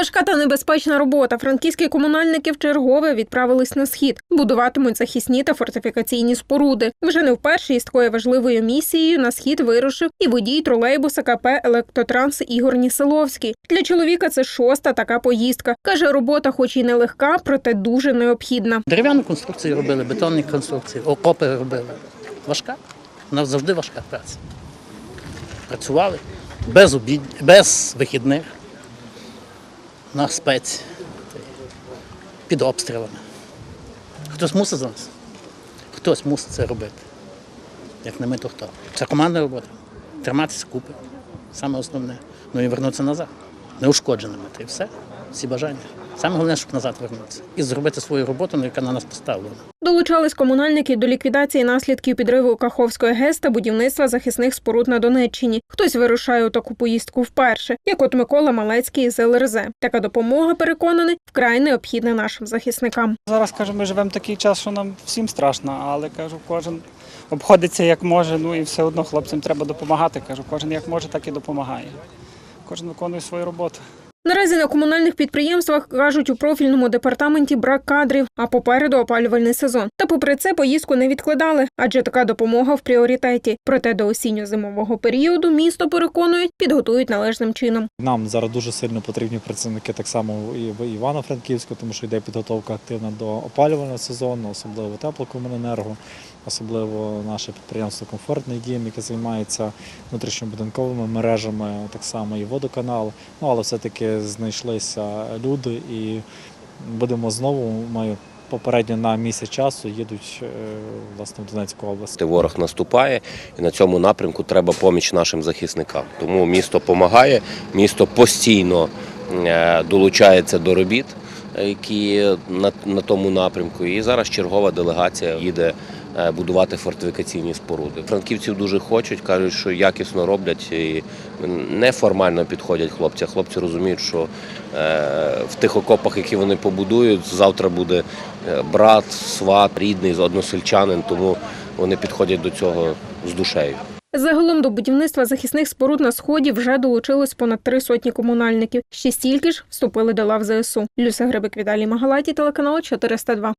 Важка та небезпечна робота. Франківські комунальники вчергове відправились на схід. Будуватимуть захисні та фортифікаційні споруди. Вже не вперше із такою важливою місією на схід вирушив і водій тролейбуса КП Електротранс Ігор Нісиловський. Для чоловіка це шоста така поїздка. каже, робота, хоч і нелегка, проте дуже необхідна. Дерев'яну конструкцію робили, бетонні конструкції, окопи робили. Важка. У завжди важка праця. Працювали без обід, без вихідних на спеці, під обстрілами. Хтось мусить за нас. Хтось мусить це робити. Як не ми, то хто. Це командна робота. Триматися купи. Саме основне. Ну і вернутися назад. Неушкодженими. Та й все. Всі бажання. Саме головне, щоб назад вернутися. І зробити свою роботу, яка на нас поставлена. Долучались комунальники до ліквідації наслідків підриву Каховської ГЕС та будівництва захисних споруд на Донеччині. Хтось вирушає у таку поїздку вперше, як от Микола Малецький з ЛРЗ. Така допомога, переконаний, вкрай необхідна нашим захисникам. Зараз кажу, ми живемо такий час, що нам всім страшно, але кажу, кожен обходиться як може. Ну і все одно хлопцям треба допомагати. Кажу, кожен як може, так і допомагає. Кожен виконує свою роботу. Наразі на комунальних підприємствах кажуть у профільному департаменті брак кадрів, а попереду опалювальний сезон. Та попри це поїздку не відкладали, адже така допомога в пріоритеті. Проте до осінньо-зимового періоду місто переконують, підготують належним чином. Нам зараз дуже сильно потрібні працівники так само і в Івано-Франківську, тому що йде підготовка активна до опалювального сезону, особливо теплокомуненерго, особливо наше підприємство Комфортний дім, яке займається внутрішньобудинковими мережами, так само і водоканал. Ну але все-таки знайшлися люди і будемо знову. Ми попередньо на місяць часу їдуть е, власне в Донецьку область. Ворог наступає, і на цьому напрямку треба поміч нашим захисникам. Тому місто допомагає, місто постійно е, долучається до робіт, які на, на тому напрямку. І зараз чергова делегація їде будувати фортифікаційні споруди. Франківців дуже хочуть, кажуть, що якісно роблять і неформально підходять хлопці. Хлопці розуміють, що е, в тих окопах, які вони побудують, завтра буде е, брат, сват, рідний, односельчанин, тому вони підходять до цього з душею. Загалом до будівництва захисних споруд на сході вже долучилось понад три сотні комунальників. Ще стільки ж вступили до лав ЗСУ. Люся Грибик, Віталій Магалаті, телеканал 402.